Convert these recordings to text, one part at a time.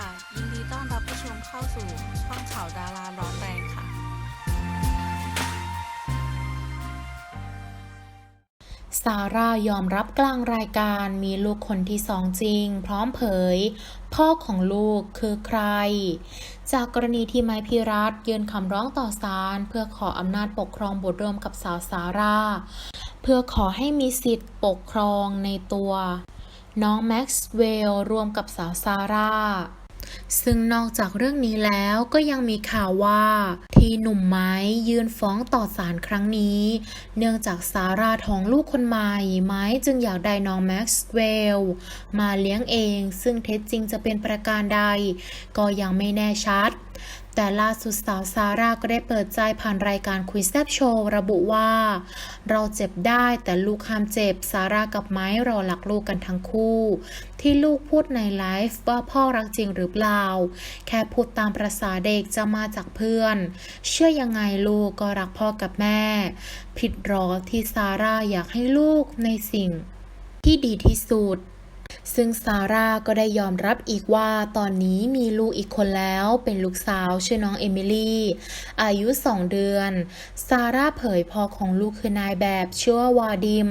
ค่ะ ยินดีต้อนรับผู้ชมเข้าสู่ช่องข่าวดาราร้อนแรงค่ะ ซาร่ายอมรับกลางรายการมีลูกคนที่สองจริง พร้อมเผย พ่อของลูกคือใคร จากกรณีที่ไม้พิรัตยื่นคำร้องต่อศาลเพื่อขออำนาจปกครองบุตรรวมกับสาวซาร่า เพื่อขอให้มีสิทธิ์ปกครองในตัวน้องแม็กซ์เวลรวมกับสาวซาร่า ซึ่งนอกจากเรื่องนี้แล้วก็ยังมีข่าวว่า ที่หนุ่มไม้ยืนฟ้องต่อศาลครั้งนี้ เนื่องจากซาร่าท้องลูกคนใหม่ไม้จึงอยากได้น้องแม็กซ์เวลมาเลี้ยงเอง ซึ่งเท็จจริงจะเป็นประการใด ก็ยังไม่แน่ชัด แต่ล่าสุดสาวซาร่าก็ได้เปิดใจผ่านรายการคุยแซบโชว์ระบุว่า เราเจ็บได้แต่ลูกห้ามเจ็บซาร่ากับไม้ราหลักลูกกันทั้งคู่ ที่ลูกพูดในไลฟ์ว่าพ่อรักจริงหรือเปล่า แค่พูดตามประษาเด็กจะมาจากเพื่อน เชื่อยังไงลูกก็รักพ่อกับแม่ ผิดรอที่ซาร่าอยากให้ลูกในสิ่งที่ดีที่สุด ซึ่งซาร่าก็ได้ยอมรับอีกว่าตอนนี้มีลูกอีกคนแล้วเป็นลูกสาวชื่อน้องเอมิลี่ อายุ 2 เดือน ซาร่าเผยพ่อของลูกคือนายแบบชื่อว่าวาดิม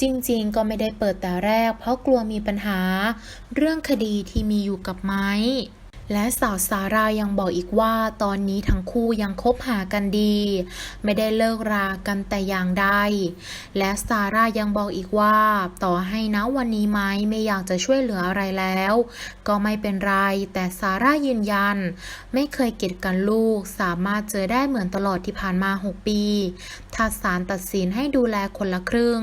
จริงๆ ก็ไม่ได้เปิดแต่แรก เพราะกลัวมีปัญหา เรื่องคดีที่มีอยู่กับไม้ และสาวซาร่ายังบอกอีกว่าตอนนี้ทั้งคู่ยังคบหากันดี ไม่ได้เลิกรากันแต่อย่างใดและซาร่ายังบอกอีกว่า ต่อให้นะวันนี้ไม้ไม่อยากจะช่วยเหลืออะไรแล้ว ก็ไม่เป็นไร แต่ซาร่ายืนยัน ไม่เคยกีดกันลูกสามารถเจอได้เหมือนตลอดที่ผ่านมา 6 ปี ถ้าศาลตัดสินให้ดูแลคนละครึ่ง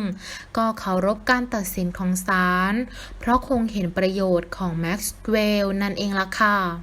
ก็เคารพการตัดสินของศาลเพราะคงเห็นประโยชน์ของแม็กซ์เวลล์นั่นเองล่ะค่ะ